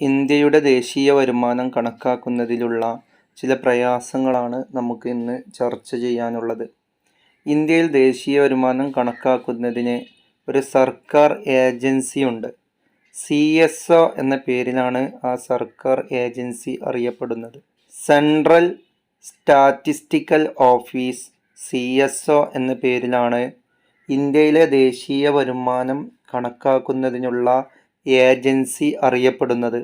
ഇന്ത്യയുടെ ദേശീയ വരുമാനം കണക്കാക്കുന്നതിലുള്ള ചില പ്രയാസങ്ങളാണ് നമുക്ക് ഇന്ന് ചർച്ച ചെയ്യാനുള്ളത്. ഇന്ത്യയിൽ ദേശീയ വരുമാനം കണക്കാക്കുന്നതിന് ഒരു സർക്കാർ ഏജൻസിയുണ്ട് സി എസ് ഒ എന്ന പേരിലാണ് ആ സർക്കാർ ഏജൻസി അറിയപ്പെടുന്നത്. Central statistical office C S O എന്ന പേരിലാണ് ഇന്ത്യയിലെ ദേശീയ വരുമാനം കണക്കാക്കുന്നതിനുള്ള ഏജൻസി അറിയപ്പെടുന്നത്.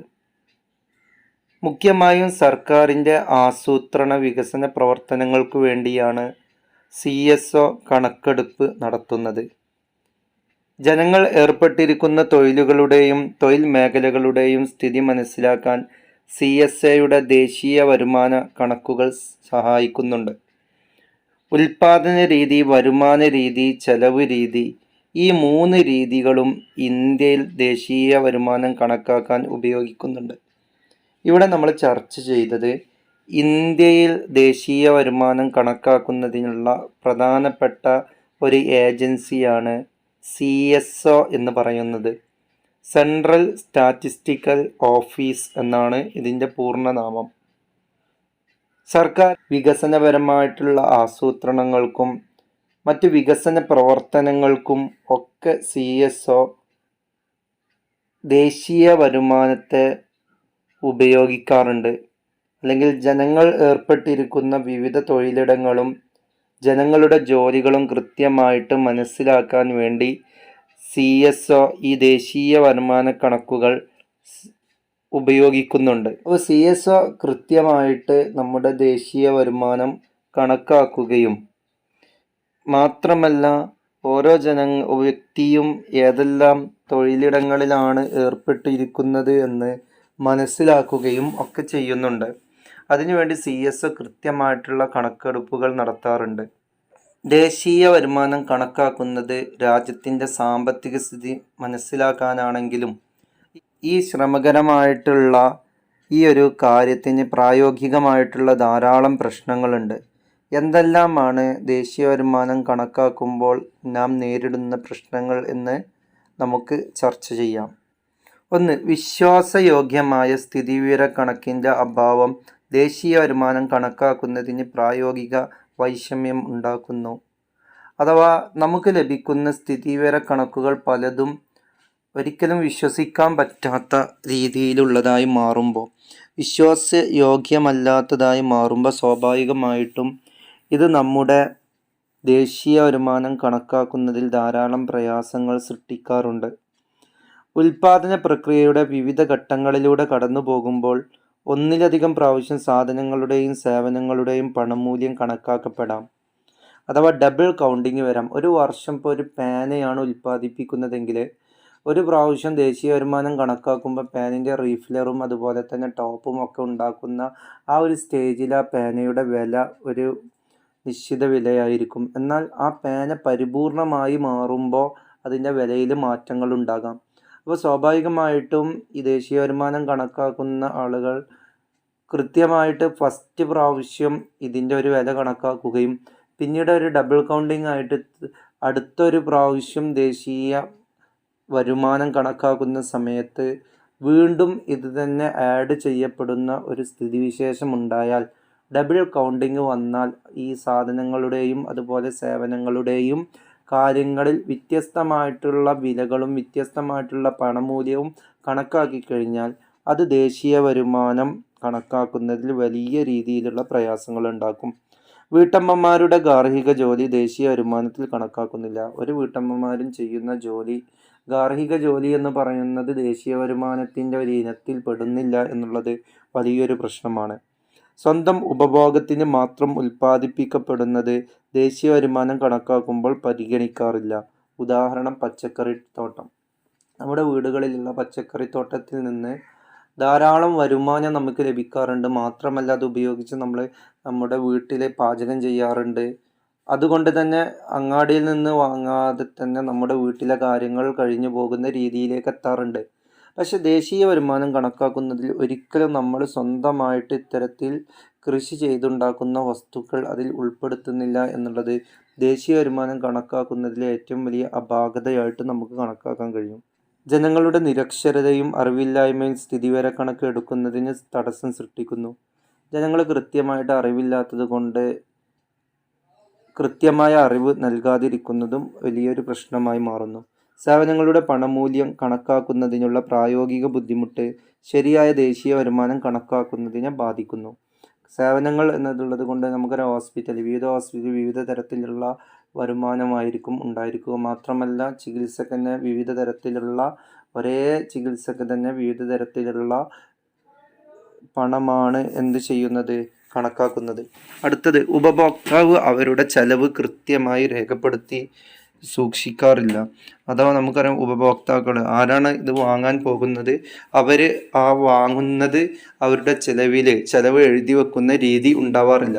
മുഖ്യമായും സർക്കാരിന്റെ ആസൂത്രണ വികസന പ്രവർത്തനങ്ങൾക്ക് വേണ്ടിയാണ് സി എസ് ഒ കണക്കെടുപ്പ് നടത്തുന്നത്. ജനങ്ങൾ ഏർപ്പെട്ടിരിക്കുന്ന തൊഴിലുകളുടെയും തൊഴിൽ മേഖലകളുടെയും സ്ഥിതി മനസ്സിലാക്കാൻ സി എസ് എയുടെ ദേശീയ വരുമാന കണക്കുകൾ സഹായിക്കുന്നുണ്ട്. ഉൽപാദന രീതി വരുമാന രീതി ചെലവ് രീതി ഈ മൂന്ന് രീതികളും ഇന്ത്യയിൽ ദേശീയ വരുമാനം കണക്കാക്കാൻ ഉപയോഗിക്കുന്നുണ്ട്. ഇവിടെ നമ്മൾ ചർച്ച ചെയ്തത് ഇന്ത്യയിൽ ദേശീയ വരുമാനം കണക്കാക്കുന്നതിനുള്ള പ്രധാനപ്പെട്ട ഒരു ഏജൻസിയാണ് സി എസ് ഒ എന്ന് പറയുന്നത്. സെൻട്രൽ സ്റ്റാറ്റിസ്റ്റിക്കൽ ഓഫീസ് എന്നാണ് ഇതിന്റെ പൂർണനാമം. സർക്കാർ വികസനപരമായിട്ടുള്ള ആസൂത്രണങ്ങൾക്കും മറ്റ് വികസന പ്രവർത്തനങ്ങൾക്കും ഒക്കെ സി എസ് ഒ ദേശീയ വരുമാനത്തെ ഉപയോഗിക്കാറുണ്ട്. അല്ലെങ്കിൽ ജനങ്ങൾ ഏർപ്പെട്ടിരിക്കുന്ന വിവിധ തൊഴിലിടങ്ങളും ജനങ്ങളുടെ ജോലികളും കൃത്യമായിട്ട് മനസ്സിലാക്കാൻ വേണ്ടി സി എസ് ഒ ഈ ദേശീയ വരുമാന കണക്കുകൾ ഉപയോഗിക്കുന്നുണ്ട്. അപ്പോൾ സി എസ് ഒ കൃത്യമായിട്ട് നമ്മുടെ ദേശീയ വരുമാനം കണക്കാക്കുകയും മാത്രമല്ല ഓരോ ജന വ്യക്തിയും ഏതെല്ലാം തൊഴിലിടങ്ങളിലാണ് ഏർപ്പെട്ടിരിക്കുന്നത് എന്ന് മനസ്സിലാക്കുകയും ഒക്കെ ചെയ്യുന്നുണ്ട്. അതിനുവേണ്ടി സി എസ് കൃത്യമായിട്ടുള്ള കണക്കെടുപ്പുകൾ നടത്താറുണ്ട്. ദേശീയ വരുമാനം കണക്കാക്കുന്നത് രാജ്യത്തിന്റെ സാമ്പത്തിക സ്ഥിതി മനസ്സിലാക്കാനാണെങ്കിലും ഈ ശ്രമകരമായിട്ടുള്ള ഈ ഒരു കാര്യത്തിന് പ്രായോഗികമായിട്ടുള്ള ധാരാളം പ്രശ്നങ്ങളുണ്ട്. എന്തെല്ലാമാണ് ദേശീയ വരുമാനം കണക്കാക്കുമ്പോൾ നാം നേരിടുന്ന പ്രശ്നങ്ങൾ എന്ന് നമുക്ക് ചർച്ച ചെയ്യാം. ഒന്ന് വിശ്വാസയോഗ്യമായ സ്ഥിതിവിവര കണക്കിന്റെ അഭാവം ദേശീയ വരുമാനം കണക്കാക്കുന്നതിന് പ്രായോഗിക വൈഷമ്യം ഉണ്ടാക്കുന്നു. അഥവാ നമുക്ക് ലഭിക്കുന്ന സ്ഥിതിവിവര കണക്കുകൾ പലതും ഒരിക്കലും വിശ്വസിക്കാൻ പറ്റാത്ത രീതിയിലുള്ളതായി മാറുമ്പോൾ വിശ്വാസയോഗ്യമല്ലാത്തതായി മാറുമ്പോൾ സ്വാഭാവികമായിട്ടും ഇത് നമ്മുടെ ദേശീയ വരുമാനം കണക്കാക്കുന്നതിൽ ധാരാളം പ്രയാസങ്ങൾ സൃഷ്ടിക്കാറുണ്ട്. ഉൽപാദന പ്രക്രിയയുടെ വിവിധ ഘട്ടങ്ങളിലൂടെ കടന്നു പോകുമ്പോൾ ഒന്നിലധികം പ്രാവശ്യം സാധനങ്ങളുടെയും സേവനങ്ങളുടെയും പണമൂല്യം കണക്കാക്കപ്പെടാം. അഥവാ ഡബിൾ കൗണ്ടിങ് വരാം. ഒരു വർഷം ഇപ്പോൾ ഒരു പേനയാണ് ഉൽപ്പാദിപ്പിക്കുന്നതെങ്കിൽ ഒരു പ്രാവശ്യം ദേശീയ വരുമാനം കണക്കാക്കുമ്പോൾ പേനിന്റെ റീഫിലറും അതുപോലെ തന്നെ ടോപ്പും ഒക്കെ ഉണ്ടാക്കുന്ന ആ ഒരു സ്റ്റേജിൽ ആ പേനയുടെ വില ഒരു നിശ്ചിത വിലയായിരിക്കും. എന്നാൽ ആ പേന പരിപൂർണമായി മാറുമ്പോൾ അതിന്റെ വിലയിൽ മാറ്റങ്ങൾ ഉണ്ടാകാം. അപ്പോൾ സ്വാഭാവികമായിട്ടും ഈ ദേശീയ വരുമാനം കണക്കാക്കുന്ന ആളുകൾ കൃത്യമായിട്ട് ഫസ്റ്റ് പ്രാവശ്യം ഇതിന്റെ ഒരു വില കണക്കാക്കുകയും പിന്നീട് ഒരു ഡബിൾ കൗണ്ടിങ് ആയിട്ട് അടുത്തൊരു പ്രാവശ്യം ദേശീയ വരുമാനം കണക്കാക്കുന്ന സമയത്ത് വീണ്ടും ഇത് തന്നെ ആഡ് ചെയ്യപ്പെടുന്ന ഒരു സ്ഥിതിവിശേഷം ഉണ്ടായാൽ ഡബിൾ കൗണ്ടിങ് വന്നാൽ ഈ സാധനങ്ങളുടെയും അതുപോലെ സേവനങ്ങളുടെയും കാര്യങ്ങളിൽ വ്യത്യസ്തമായിട്ടുള്ള വിലകളും വ്യത്യസ്തമായിട്ടുള്ള പണമൂല്യവും കണക്കാക്കി കഴിഞ്ഞാൽ അത് ദേശീയ വരുമാനം കണക്കാക്കുന്നതിൽ വലിയ രീതിയിലുള്ള പ്രയാസങ്ങൾ ഉണ്ടാക്കും. വീട്ടമ്മമാരുടെ ഗാർഹിക ജോലി ദേശീയ വരുമാനത്തിൽ കണക്കാക്കുന്നില്ല. ഒരു വീട്ടമ്മമാരും ചെയ്യുന്ന ജോലി ഗാർഹിക ജോലി എന്ന് പറയുന്നത് ദേശീയ വരുമാനത്തിന്റെ ഒരു ഇനത്തിൽ പെടുന്നില്ല എന്നുള്ളത് വലിയൊരു പ്രശ്നമാണ്. സ്വന്തം ഉപഭോഗത്തിന് മാത്രം ഉൽപ്പാദിപ്പിക്കപ്പെടുന്നത് ദേശീയ വരുമാനം കണക്കാക്കുമ്പോൾ പരിഗണിക്കാറില്ല. ഉദാഹരണം പച്ചക്കറി തോട്ടം. നമ്മുടെ വീടുകളിലുള്ള പച്ചക്കറി തോട്ടത്തിൽ നിന്ന് ധാരാളം വരുമാനം നമുക്ക് ലഭിക്കാറുണ്ട്. മാത്രമല്ല അത് ഉപയോഗിച്ച് നമ്മൾ നമ്മുടെ വീട്ടിലെ പാചകം ചെയ്യാറുണ്ട്. അതുകൊണ്ട് തന്നെ അങ്ങാടിയിൽ നിന്ന് വാങ്ങാതെ തന്നെ നമ്മുടെ വീട്ടിലെ കാര്യങ്ങൾ കഴിഞ്ഞു പോകുന്ന രീതിയിലേക്ക് എത്താറുണ്ട്. പക്ഷെ ദേശീയ വരുമാനം കണക്കാക്കുന്നതിൽ ഒരിക്കലും നമ്മൾ സ്വന്തമായിട്ട് ഇത്തരത്തിൽ കൃഷി ചെയ്തുണ്ടാക്കുന്ന വസ്തുക്കൾ അതിൽ ഉൾപ്പെടുത്തുന്നില്ല എന്നുള്ളത് ദേശീയ വരുമാനം കണക്കാക്കുന്നതിലെ ഏറ്റവും വലിയ അപാകതയായിട്ട് നമുക്ക് കണക്കാക്കാൻ കഴിയും. ജനങ്ങളുടെ നിരക്ഷരതയും അറിവില്ലായ്മയും സ്ഥിതിവിവരക്കണക്ക് എടുക്കുന്നതിന് തടസ്സം സൃഷ്ടിക്കുന്നു. ജനങ്ങൾ കൃത്യമായിട്ട് അറിവില്ലാത്തത് കൊണ്ട് കൃത്യമായ അറിവ് നൽകാതിരിക്കുന്നതും വലിയൊരു പ്രശ്നമായി മാറുന്നു. സേവനങ്ങളുടെ പണമൂല്യം കണക്കാക്കുന്നതിനുള്ള പ്രായോഗിക ബുദ്ധിമുട്ട് ശരിയായ ദേശീയ വരുമാനം കണക്കാക്കുന്നതിനെ ബാധിക്കുന്നു. സേവനങ്ങൾ എന്നതുള്ളത് കൊണ്ട് നമുക്കൊരു ഹോസ്പിറ്റൽ വിവിധ ഹോസ്പിറ്റൽ വിവിധ തരത്തിലുള്ള വരുമാനമായിരിക്കും ഉണ്ടായിരിക്കുക. മാത്രമല്ല ചികിത്സക്ക് തന്നെ വിവിധ തരത്തിലുള്ള ഒരേ ചികിത്സക്ക് തന്നെ വിവിധ തരത്തിലുള്ള പണമാണ് എന്ത് ചെയ്യുന്നത്? കണക്കാക്കുന്നത്. അടുത്തത് ഉപഭോക്താവ് അവരുടെ ചെലവ് കൃത്യമായി രേഖപ്പെടുത്തി സൂക്ഷിക്കാറില്ല. അഥവാ നമുക്കറിയാം ഉപഭോക്താക്കൾ ആരാണ് ഇത് വാങ്ങാൻ പോകുന്നത് അവർ ആ വാങ്ങുന്നത് അവരുടെ ചെലവിൽ ചിലവ് എഴുതി വെക്കുന്ന രീതി ഉണ്ടാവാറില്ല.